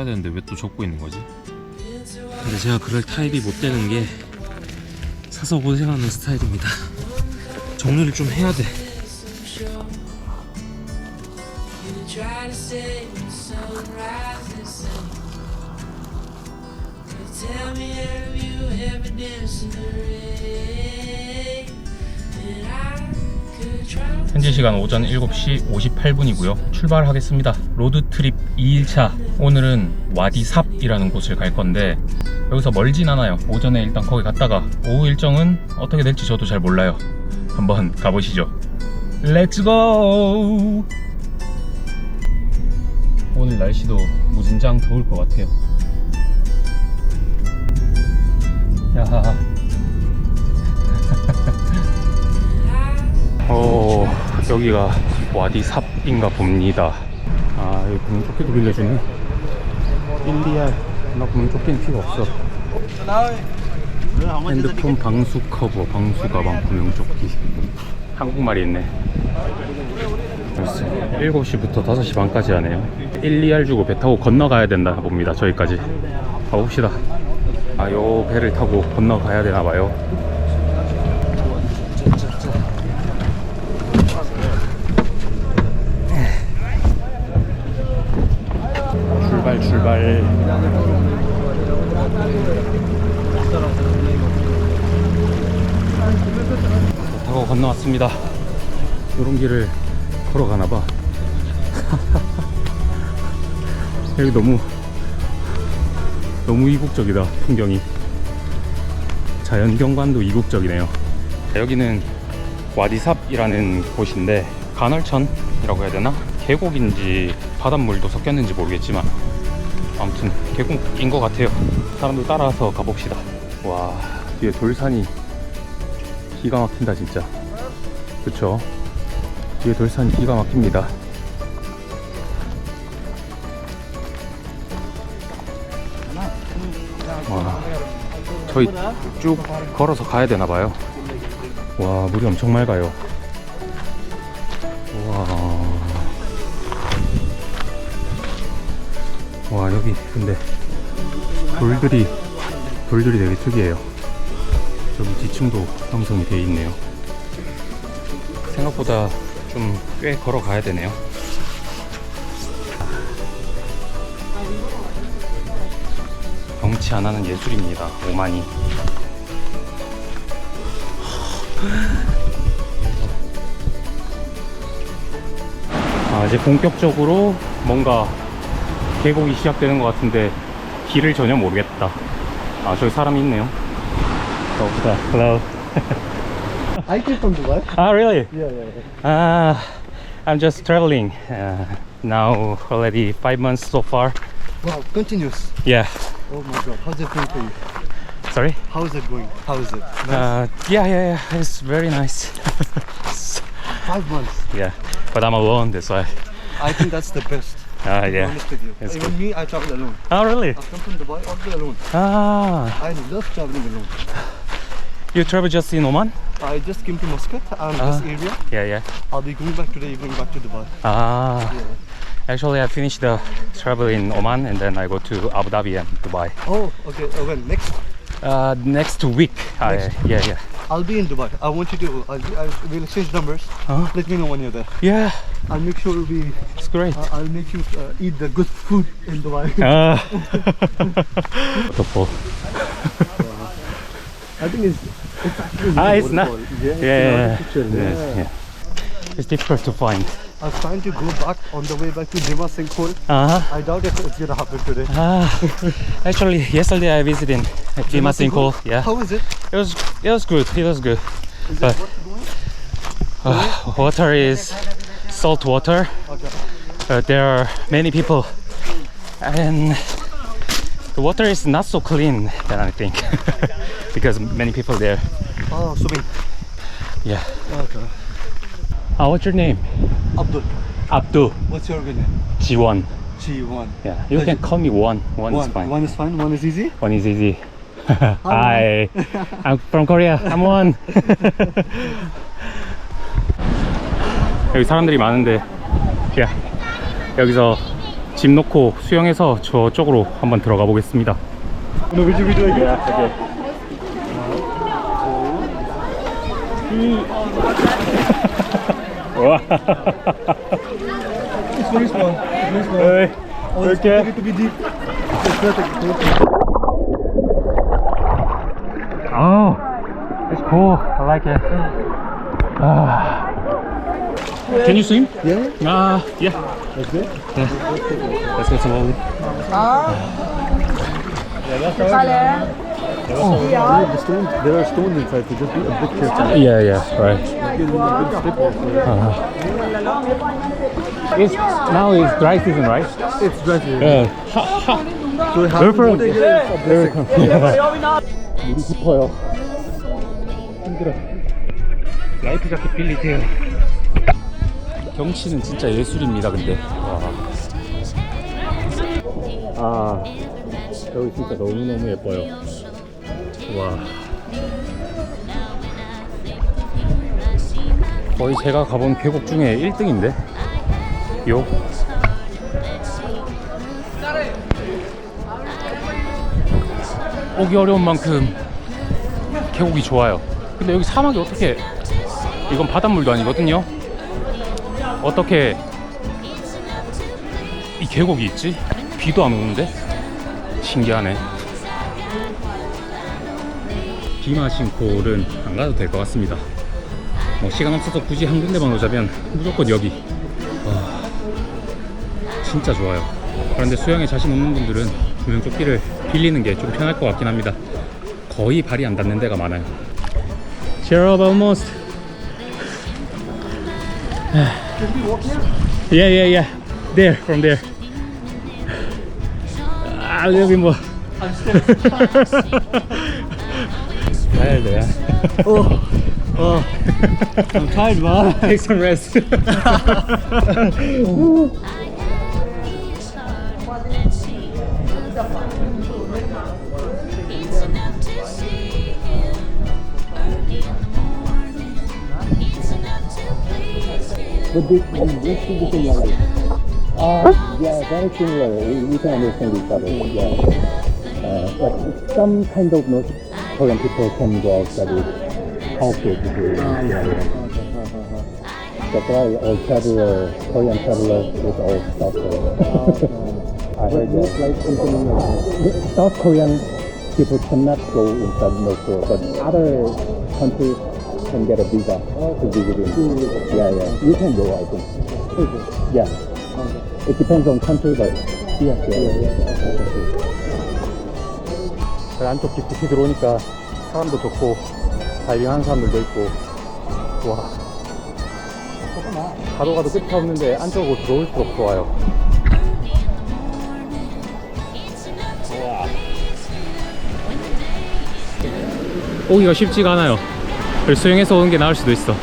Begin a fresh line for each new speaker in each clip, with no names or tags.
써야 되는데 왜 또 적고 있는 거지? 근데 제가 그럴 타입이 못 되는 게 사서 고생하는 스타일입니다. 정리를 좀 해야 돼. 현재 시간 오전 7시 58분이고요. 출발하겠습니다. 로드트립 2일차. 오늘은 와디삽이라는 곳을 갈 건데 여기서 멀진 않아요. 오전에 일단 거기 갔다가 오후 일정은 어떻게 될지 저도 잘 몰라요. 한번 가보시죠. 렛츠고! 오늘 날씨도 무진장 더울 것 같아요. 야. 어, 여기가 와디삽인가 봅니다. 아, 여기 구명조끼도 빌려주네. 1리알. 나 구명조끼는 필요 없어. 핸드폰 방수 커버, 방수 가방, 구명조끼. 한국말이 있네. 글쎄, 7시부터 5시 반까지 하네요. 1, 2알 주고 배 타고 건너가야 된다 봅니다. 저기까지. 가봅시다. 아, 요 배를 타고 건너가야 되나 봐요. 출발. 타고 건너왔습니다. 이런 길을 걸어가나봐. 여기 너무 너무 이국적이다 풍경이. 자연경관도 이국적이네요. 여기는 와디삽이라는 곳인데 간헐천이라고 해야 되나? 계곡인지 바닷물도 섞였는지 모르겠지만 아무튼 계곡인 것 같아요. 사람들 따라서 가봅시다. 와 뒤에 돌산이 기가 막힌다 진짜. 그쵸? 뒤에 돌산이 기가 막힙니다. 와 저희 쭉 걸어서 가야 되나 봐요. 와 물이 엄청 맑아요 와 여기 근데 돌들이 돌들이 되게 특이해요. 저기 지층도 형성이 되어 있네요. 생각보다 좀 꽤 걸어가야 되네요. 경치 안 하는 예술입니다 오만이. 아, 이제 본격적으로 뭔가 계곡이 시작되는 것 같은데 길을 전혀 모르겠다. 아 저기 사람이 있네요. 가봅시다. Hello.
I came from Dubai.
Ah really?
Yeah, yeah, yeah.
Ah, I'm just traveling. Uh, now already five months so far.
Wow, continuous.
Yeah.
Oh my god, how's it going for you?
Sorry.
How's it going? How is it? Nice.
Uh, yeah, yeah, yeah. It's very nice.
Five months.
yeah, but I'm alone. That's why.
I think that's the best.
Ah, yeah.
honest with you.
It's
Even
good.
me, I travel alone.
Oh really?
I've come from Dubai all day alone.
Ah,
I love traveling alone.
you travel just in Oman?
I just came to Muscat and
Ah.
this area.
Yeah, yeah.
I'll be going back today, going back to Dubai.
Ah.
Yeah.
Actually, I finished the travel in Oman and then I go to Abu Dhabi and Dubai.
Oh, okay. Uh, when next,
Uh, next week. I, yeah, yeah.
I'll be in Dubai. I want you to. I'll I will exchange numbers.
Huh?
Let me know when you're there.
Yeah,
I'll make sure we.
it's great.
Uh, I'll make you uh, eat the good food in Dubai.
Ah. Waterfall.
I think it's. It's actually.
Ah, it's not-
Yeah.
Yeah, yeah, yeah.
yeah.
yeah. It's difficult to find.
I was trying to go back on the way back to Dima Sinkhol.
Uh-huh.
I doubt if it's gonna happen today.
Ah, actually, yesterday I visited Dima Sinkhol. Yeah,
How is it?
it was it was good. It was good.
Is
But-
going?
Uh, water is salt water.
Okay.
Uh, there are many people, and the water is not so clean than I think, because many people there.
Oh, swimming.
Yeah.
Okay.
Uh, what's your name?
Abdul,
Abdul
what's your good name?
Jiwon.
G1.
Yeah, you can call me one. One,
One.
is fine.
One is fine. One is easy.
One is easy. Hi, I'm from Korea. I'm one. 여기 사람들이 많은데 야, 여기서 짐 놓고 수영해서 저쪽으로 한번 들어가 보겠습니다.
No video video again.
와.
it's very small. It's very small.
Hey.
Oh,
okay.
It's to be deep. It's perfect.
Oh, it's cool. I like it. Uh. Can you swim?
Yeah.
Uh, yeah.
That's good. Yeah.
Let's go slowly.
Oh. Oh. Yeah. The stone, there are stones inside, so just be a bit careful.
Yeah, yeah, right.
Also.
It's now it's dry season, right?
It's dry season.
Yeah.
So half
Where
the
from?
water here a blessing.
물이 깊어요. 힘들어. 라이프 자켓 빌리세요. 경치는 진짜 예술입니다, 근데. 와. 아, 여기 진짜 너무 너무 예뻐요. 와. 거의 제가 가본 계곡 중에 1등인데? 요? 오기 어려운 만큼 계곡이 좋아요. 근데 여기 사막이 어떻게 이건 바닷물도 아니거든요. 어떻게 이 계곡이 있지? 비도 안 오는데 신기하네. 비마신콜은 안 가도 될 것 같습니다. 뭐 시간 없어서 굳이 한 군데만 오자면 무조건 여기. 와, 진짜 좋아요. 그런데 수영에 자신 없는 분들은 구명조끼를 빌리는 게 좀 편할 것 같긴 합니다. 거의 발이 안 닿는 데가 많아요. Cheer up almost. yeah, yeah, yeah. There, from there. A little bit more. tired, yeah.
Oh, oh. I'm tired, man.
Take some rest.
It's enough to see you early in the morning. It's enough to please
this, this is the younger. Uh, yeah, very similar. We, we can understand each other. Yeah. Uh, but some kind of North Korean people can go outside with how to do. Yeah, yeah. That's why all traveler, Korean travelers is all South Korean. I heard that. Like South Korean people cannot go inside North Korea, but other countries can get a visa to visit in. Yeah, yeah. You can go, I think. Yeah. It depends on country, but yeah, yeah, yeah.
그 안쪽 깊숙이 들어오니까 사람도 좋고 다이빙하는 사람들도 있고. 와. 가도 가도 끝이 없는데 안쪽으로 들어올수록 좋아요. 와 오기가 쉽지가 않아요. 그래서 수영해서 오는 게 나을 수도 있어.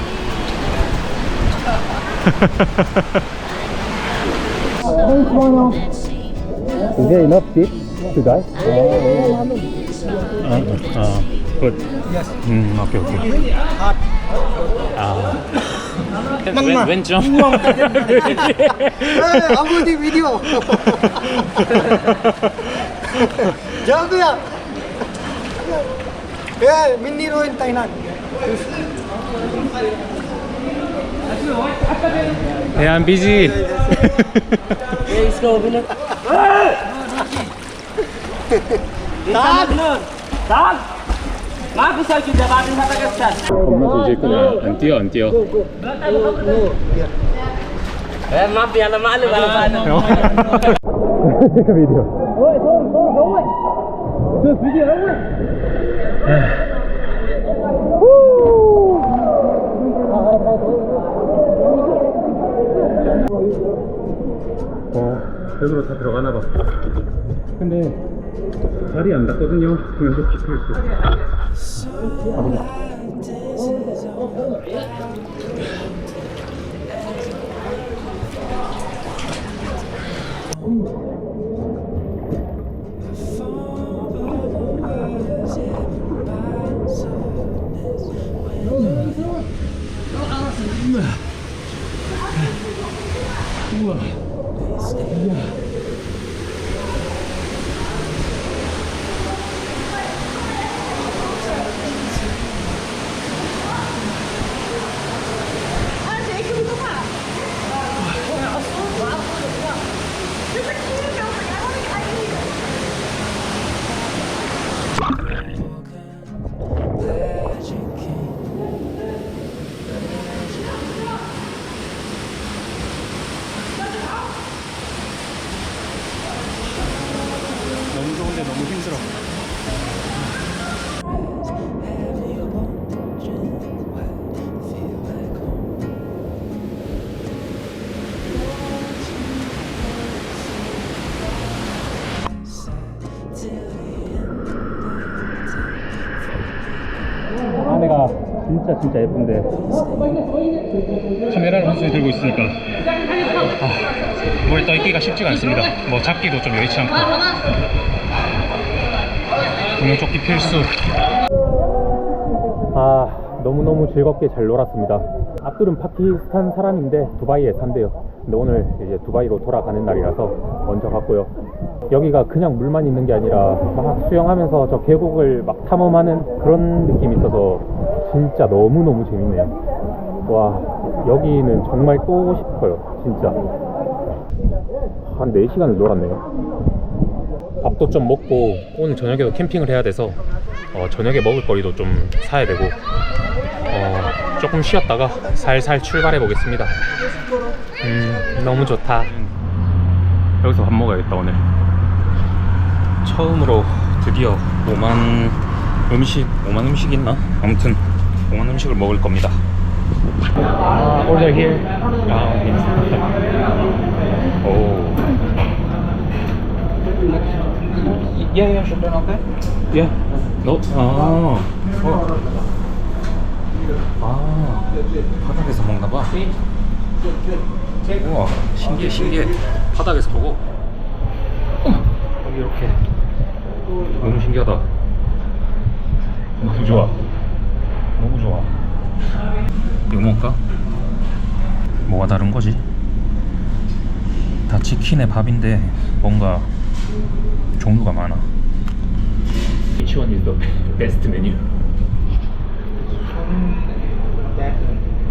Is there enough deep to dive?
아, 아, 굿. 음, 오케이, 오케이. 아. 왼, 왼쪽.
Hey, I'm going to video. Tu ya. Eh, mini roin Thailand.
대한 비지. 겁나 조질 거냐? 안 뛰어, 안 뛰어. 비디오. 어, 배으로 다 들어가나 봐. 근데 발이 안 닿거든요. 그래서 기필 수. 너무 진짜 진짜 예쁜데. 카메라를 한 손에 들고 있으니까 아, 뭘 떠있기가 쉽지가 않습니다. 뭐 잡기도 좀 여의치 않고. 구명조끼 필수. 아 너무너무 즐겁게 잘 놀았습니다. 압둘은 파키스탄 사람인데 두바이에 산대요. 근데 오늘 이제 두바이로 돌아가는 날이라서 먼저 갔고요. 여기가 그냥 물만 있는 게 아니라 막 수영하면서 저 계곡을 막 탐험하는 그런 느낌이 있어서 진짜 너무너무 재밌네요 와 여기는 정말 또 오고 싶어요 진짜 한 4시간을 놀았네요 밥도 좀 먹고 오늘 저녁에도 캠핑을 해야 돼서 어, 저녁에 먹을 거리도 좀 사야 되고 어, 조금 쉬었다가 살살 출발해 보겠습니다. 음, 너무 좋다. 여기서 밥 먹어야겠다 오늘. 처음으로 드디어 오만 음식, 오만 음식 있나? 아무튼 오만 음식을 먹을 겁니다. 아, order here. 아, okay. 오. Yeah, yeah, sure. okay. Yeah. No. 아. 어. 아. 바닥에서 먹나 봐. 우와, 신기해, 신기해. 바닥에서 보고. 여기 이렇게. 너무 신기하다. 너무 좋아. 너무 좋아. 이거 먹을까? 뭐가 다른 거지? 다 치킨의 밥인데 뭔가 종류가 많아. Which one is the best menu?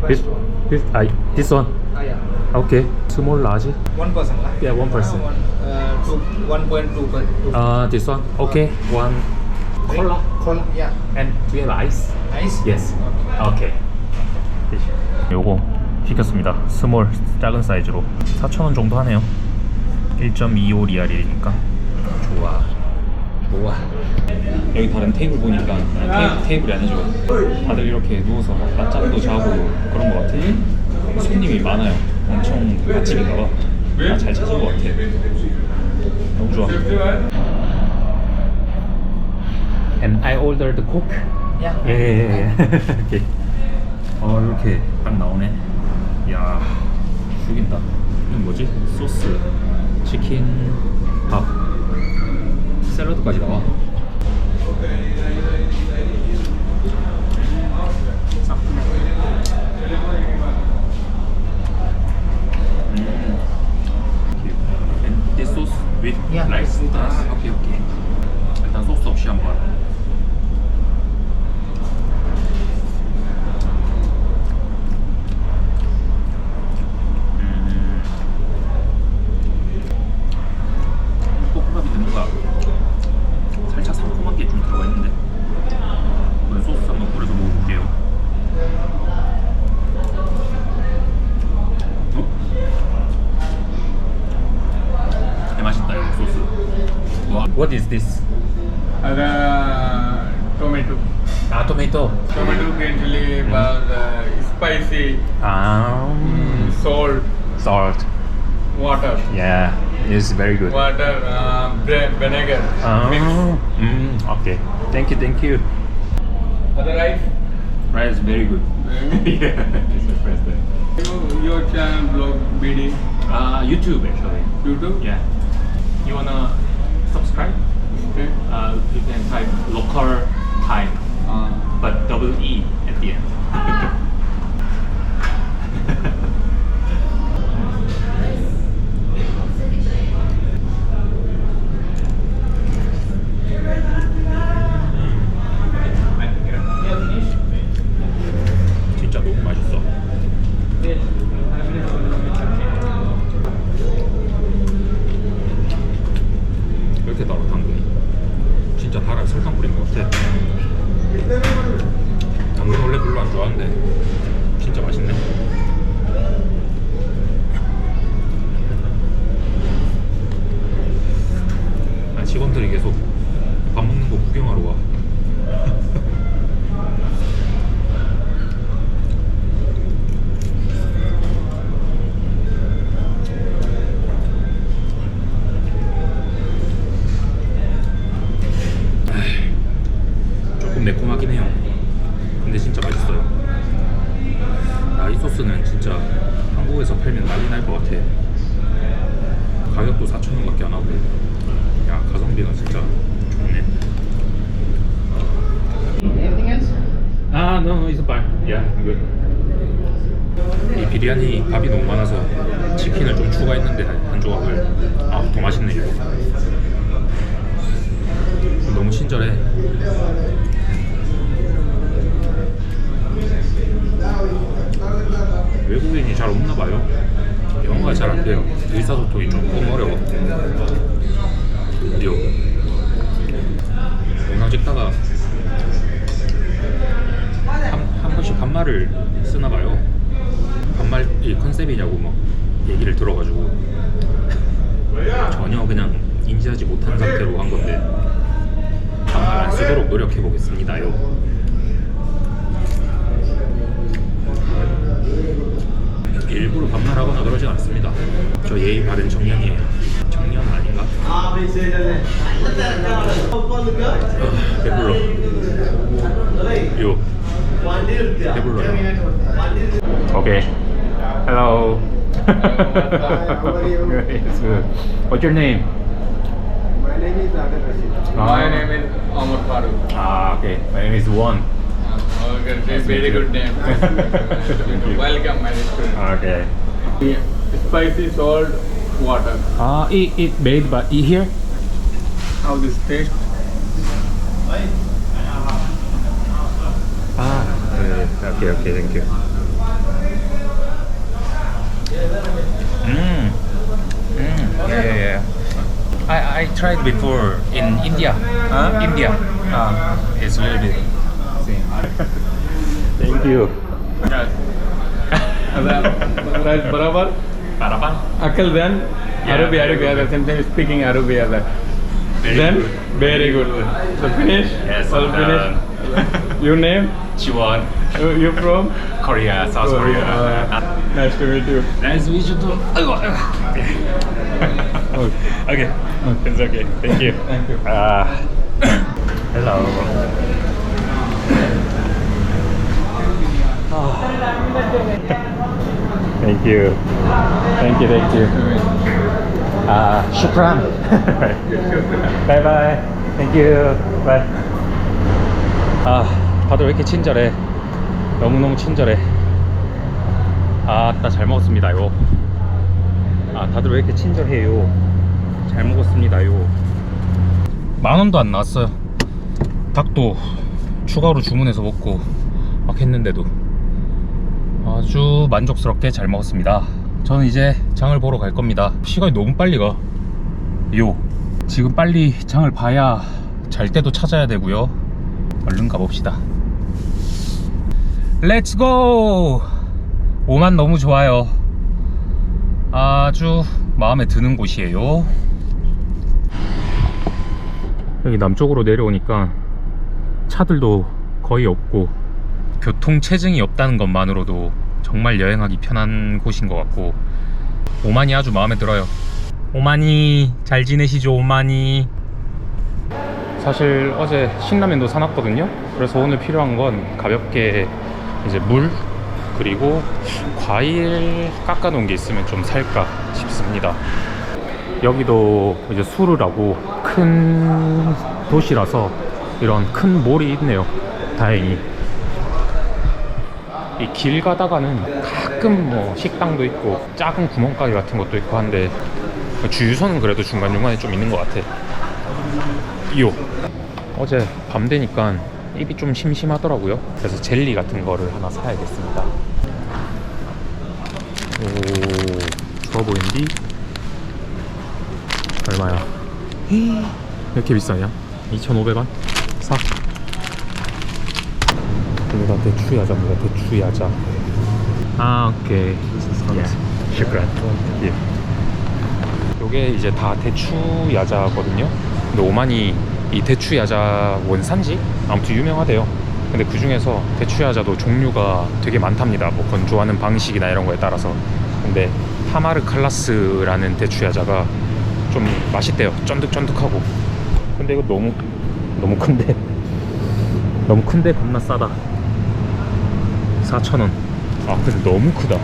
This, this, I, this one.
Ah, yeah.
Okay. Small, large.
One person, lah.
Yeah, one person.
One, uh, two, one point two two.
Uh, this one. Okay. One. Cola.
Cola, yeah.
And we have ice.
Ice.
Yes. Okay. 요거 시켰습니다. 스몰 작은 사이즈로 4,000원 정도 하네요. 1.25 리알이니까 좋아. 좋아. 여기 다른 테이블 보니까 아니, 테이, 테이블 이 아니죠. 다들 이렇게 누워서 막 낮잠도 자고 그런 것 같아. 손님이 많아요. 엄청 맛집인가 봐. 아, 잘 찾은 것 같아. 너무 좋아. And I ordered the coke.
Yeah.
예예예. 오케이. 어 이렇게 딱 나오네. 야 죽인다. 이건 뭐지? 소스, 치킨, 밥, 샐러드까지 나와. 음. This sauce with rice. 아, 오케이 오케이. 일단 소스 없이 한번. It's very good
water, uh, bread, vinegar,
아,
mix.
음, okay thank you thank you
Other rice.
rice very good yeah it's my first time
You, your channel blog BD
uh, YouTube actually
YouTube.
Yeah. You wanna subscribe?
Okay.
Uh, you can type local time,
Uh,
but double E at the end. 날것 같아. 가격도 4,000원 밖에 안 하고. 야 가성비가 진짜 좋네. 아, no, it's fine. Yeah, good. 이 비리아니 밥이 너무 많아서 치킨을 좀 추가했는데 한 조각을 아 더 맛있네 이거 너무 친절해 외국인이 잘 없나 봐요 영어가 잘 안 돼요. 의사소통이 조금 어려워 드디어 영상 찍다가 한, 한 번씩 반말을 쓰나 봐요. 반말이 컨셉이냐고 막 얘기를 들어가지고 전혀 그냥 인지하지 못한 상태로 한 건데 반말 안 쓰도록 노력해 보겠습니다요. 일부러 반말하거나 그러진 않습니다. 저 예의 바른 청년이에요. 청년 아닌가? 아, 배불러. 요. 배불러요. Okay. Hello. it's good. What's your name?
My name is Adil Rashid.
My name is Omar Farooq.
Ah, okay. My name is Juan.
Uh, okay,
Nice to
very good name.
Thank you.
Welcome, my student.
Okay.
Spicy salt water.
Ah, it, it made by eat here?
How this taste?
Ah, okay, okay, thank you. Mm. Mm. Yeah, yeah, yeah. I, I tried before in India.
Huh?
India.
Ah.
It's a little bit. Thank you.
Yes. Right, barabar.
Parapan.
Akal then
Yeah,
Arabic,
very
Arabic,
good.
other same time speaking Arabic, other.
Very
then
good.
very good. So finish.
Yes,
All
I'm
finish. Your name?
Chiwon.
You, you from?
Korea, South
Oh,
Korea.
uh, nice to meet you.
Nice to meet you too. 아이고, 아이고. okay. It's okay. Thank you.
Thank you.
Ah. hello. Thank you. Thank you. Thank you. Ah, shukran. bye bye. Thank you. Bye. 아, 다들 왜 이렇게 친절해? 너무너무 친절해. 아, 나 잘 먹었습니다요. 아, 다들 왜 이렇게 친절해요? 잘 먹었습니다요. 만 원도 안 나왔어요. 닭도 추가로 주문해서 먹고 막 했는데도 아주 만족스럽게 잘 먹었습니다. 저는 이제 장을 보러 갈 겁니다. 시간이 너무 빨리 가. 요. 지금 빨리 장을 봐야 잘 때도 찾아야 되고요. 얼른 가봅시다. 렛츠 고! 오만 너무 좋아요. 아주 마음에 드는 곳이에요. 여기 남쪽으로 내려오니까 차들도 거의 없고 교통 체증이 없다는 것만으로도 정말 여행하기 편한 곳인 것 같고 오만이 아주 마음에 들어요. 오만이 잘 지내시죠 오만이. 사실 어제 신라면도 사놨거든요. 그래서 오늘 필요한 건 가볍게 이제 물 그리고 과일 깎아 놓은 게 있으면 좀 살까 싶습니다. 여기도 이제 수르라고 큰 도시라서 이런 큰 몰이 있네요. 다행히 이 길 가다가는 가끔 뭐 식당도 있고 작은 구멍가게 같은 것도 있고 한데 주유소는 그래도 중간중간에 좀 있는 것 같아. 요. 어제 밤 되니까 입이 좀 심심하더라고요. 그래서 젤리 같은 거를 하나 사야겠습니다. 오 좋아 보이는디? 얼마야? 왜 이렇게 비싸냐? 2,500원? 사 다 대추 야자입니다 대추 야자. 아 오케이. 예. 슈크란 예. 요게 이제 다 대추 야자거든요. 근데 오만이 이 대추 야자 원산지? 아무튼 유명하대요. 근데 그 중에서 대추 야자도 종류가 되게 많답니다. 뭐 건조하는 방식이나 이런 거에 따라서. 근데 하마르 칼라스라는 대추 야자가 좀 맛있대요. 쫀득쫀득하고. 근데 이거 너무 너무 큰데? 너무 큰데 겁나 싸다 4,000원 아 근데 너무 크다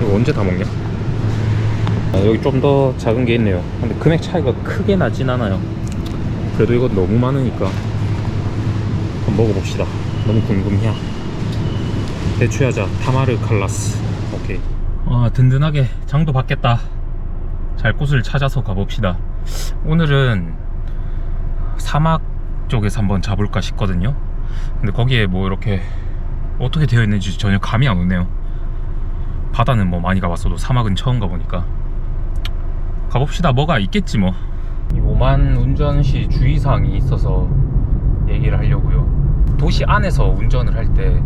이거 언제 다 먹냐? 아, 여기 좀 더 작은 게 있네요. 근데 금액 차이가 크게 나진 않아요. 그래도 이거 너무 많으니까 한번 먹어봅시다. 너무 궁금해. 대추야자 타마르 칼라스. 오케이. 아 든든하게 장도 받겠다. 잘 곳을 찾아서 가봅시다. 오늘은 사막 쪽에서 한번 잡을까 싶거든요. 근데 거기에 뭐 이렇게 어떻게 되어 있는지 전혀 감이 안 오네요. 바다는 뭐 많이 가봤어도 사막은 처음 가보니까 가봅시다. 뭐가 있겠지 뭐. 이 오만 운전 시 주의사항이 있어서 얘기를 하려고요. 도시 안에서 운전을 할 때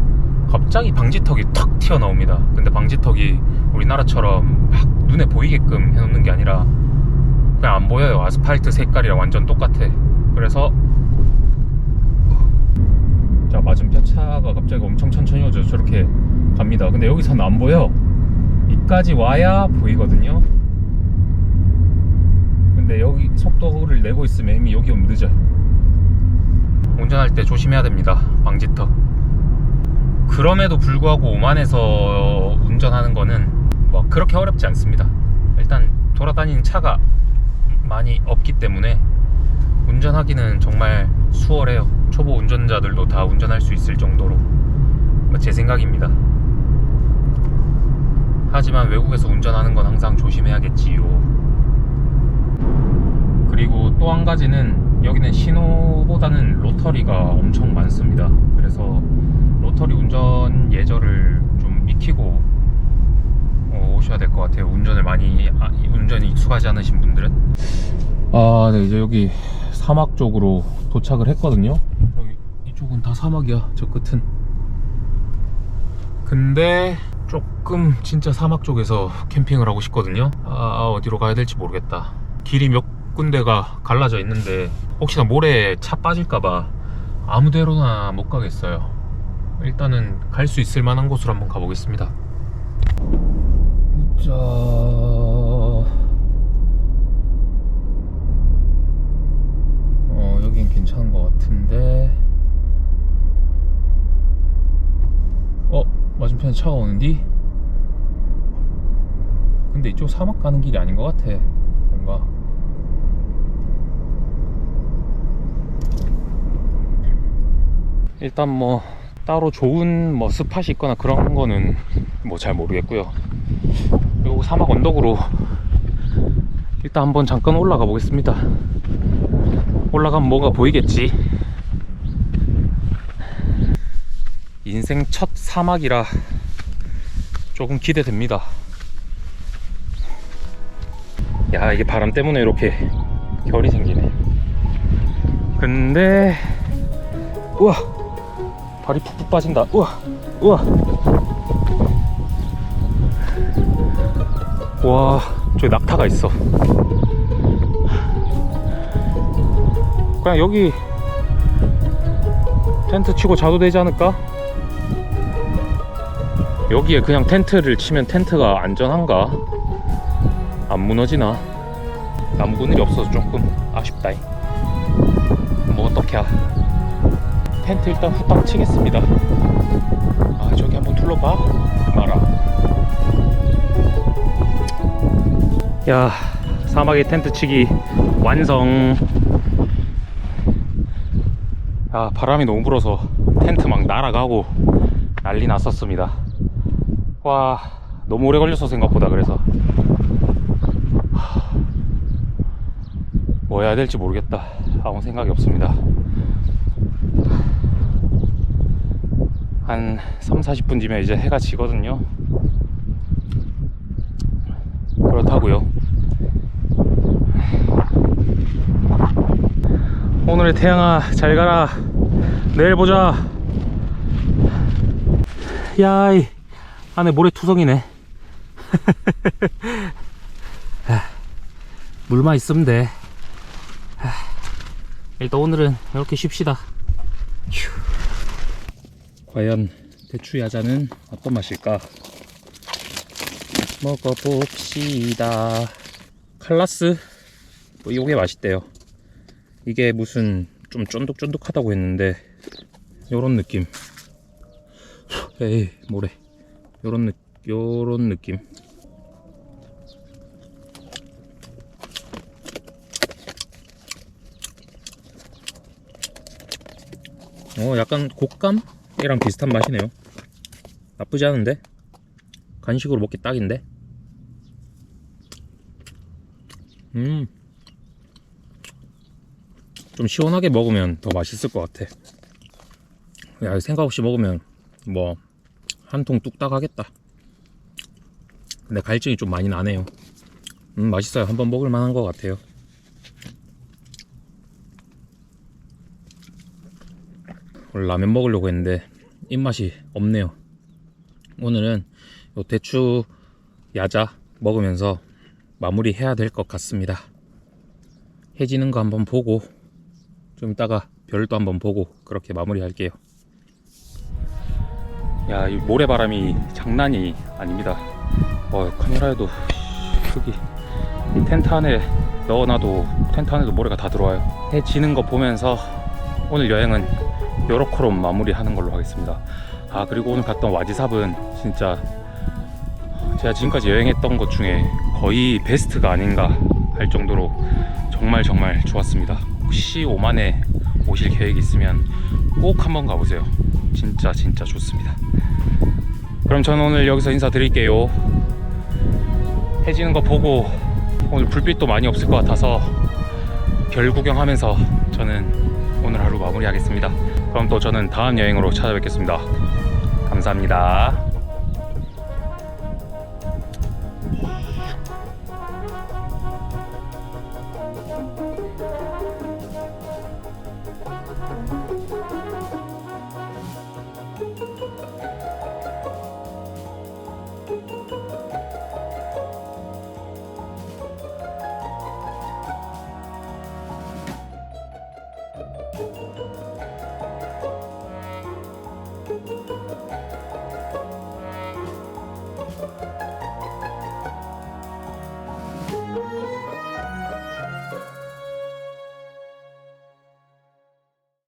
갑자기 방지턱이 탁 튀어나옵니다. 근데 방지턱이 우리나라처럼 막 눈에 보이게끔 해놓는 게 아니라 그냥 안 보여요. 아스팔트 색깔이랑 완전 똑같아. 그래서 자 맞은편 차가 갑자기 엄청 천천히 오죠. 저렇게 갑니다. 근데 여기서는 안 보여. 이까지 와야 보이거든요. 근데 여기 속도를 내고 있으면 이미 여기 오면 늦어. 운전할 때 조심해야 됩니다. 방지턱. 그럼에도 불구하고 오만에서 운전하는 거는 뭐 그렇게 어렵지 않습니다. 일단 돌아다니는 차가 많이 없기 때문에 운전하기는 정말 수월해요. 초보 운전자들도 다 운전할 수 있을 정도로 뭐제 생각입니다. 하지만 외국에서 운전하는 건 항상 조심해야겠지요. 그리고 또 한 가지는 여기는 신호보다는 로터리가 엄청 많습니다. 그래서 로터리 운전 예절을 좀 익히고 어, 오셔야 될 것 같아요. 운전을 많이 아, 운전이 익숙하지 않으신 분들은. 아, 네 이제 여기 사막 쪽으로 도착을 했거든요. 여기 이쪽은 다 사막이야. 저 끝은. 근데 조금 진짜 사막 쪽에서 캠핑을 하고 싶거든요. 아, 어디로 가야 될지 모르겠다. 길이 몇 군데가 갈라져 있는데 혹시나 모래에 차 빠질까봐 아무데로나 못 가겠어요. 일단은 갈 수 있을 만한 곳으로 한번 가보겠습니다. 자, 여긴 괜찮은 것 같은데. 어 맞은편에 차가 오는디? 근데 이쪽 사막 가는 길이 아닌 것 같아. 뭔가. 일단 뭐 따로 좋은 뭐 스팟이 있거나 그런 거는 뭐 잘 모르겠고요. 요 사막 언덕으로 일단 한번 잠깐 올라가 보겠습니다. 올라가면 뭐가 보이겠지. 인생 첫 사막이라 조금 기대됩니다. 야 이게 바람 때문에 이렇게 결이 생기네. 근데 우와 발이 푹푹 빠진다. 우와, 우와. 와, 저기 낙타가 있어. 그냥 여기 텐트 치고 자도 되지 않을까? 여기에 그냥 텐트를 치면 텐트가 안전한가? 안 무너지나? 나무 그늘이 없어서 조금 아쉽다. 뭐 어떡해. 텐트 일단 후딱 치겠습니다. 아 저기 한번 둘러봐 마라. 야 사막에 텐트 치기 완성. 아 바람이 너무 불어서 텐트 막 날아가고 난리 났었습니다. 와 너무 오래 걸렸어 생각보다 그래서 하, 뭐 해야 될지 모르겠다. 아무 생각이 없습니다. 한 3, 40분쯤에 이제 해가 지거든요. 그렇다고요. 오늘의 태양아 잘 가라. 내일 보자. 야이 안에 모래 투성이네. 물만 있으면 돼. 일단 오늘은 이렇게 쉽시다. 휴. 과연 대추 야자는 어떤 맛일까? 먹어봅시다. 칼라스 뭐 이게 맛있대요. 이게 무슨 좀 쫀득쫀득하다고 했는데 요런 느낌. 에이 뭐래. 요런 느 요런 느낌 어 약간 곶감이랑 비슷한 맛이네요 나쁘지 않은데 간식으로 먹기 딱인데 음. 좀 시원하게 먹으면 더 맛있을 것 같아. 야, 생각 없이 먹으면 뭐 한 통 뚝딱 하겠다. 근데 갈증이 좀 많이 나네요. 음, 맛있어요. 한번 먹을 만한 것 같아요. 원래 라면 먹으려고 했는데 입맛이 없네요. 오늘은 요 대추 야자 먹으면서 마무리 해야 될 것 같습니다. 해지는 거 한번 보고 좀 이따가 별도 한번 보고 그렇게 마무리 할게요. 야, 이 모래바람이 장난이 아닙니다. 어, 카메라에도 흙이 이 텐트 안에 넣어놔도 텐트 안에도 모래가 다 들어와요. 해 지는 거 보면서 오늘 여행은 요렇게로 마무리하는 걸로 하겠습니다. 아 그리고 오늘 갔던 와지삽은 진짜 제가 지금까지 여행했던 것 중에 거의 베스트가 아닌가 할 정도로 정말 정말 좋았습니다. 혹시 오만에 오실 계획이 있으면 꼭 한번 가보세요. 진짜 진짜 좋습니다. 그럼 저는 오늘 여기서 인사드릴게요. 해지는 거 보고 오늘 불빛도 많이 없을 것 같아서 별 구경하면서 저는 오늘 하루 마무리하겠습니다. 그럼 또 저는 다음 여행으로 찾아뵙겠습니다. 감사합니다.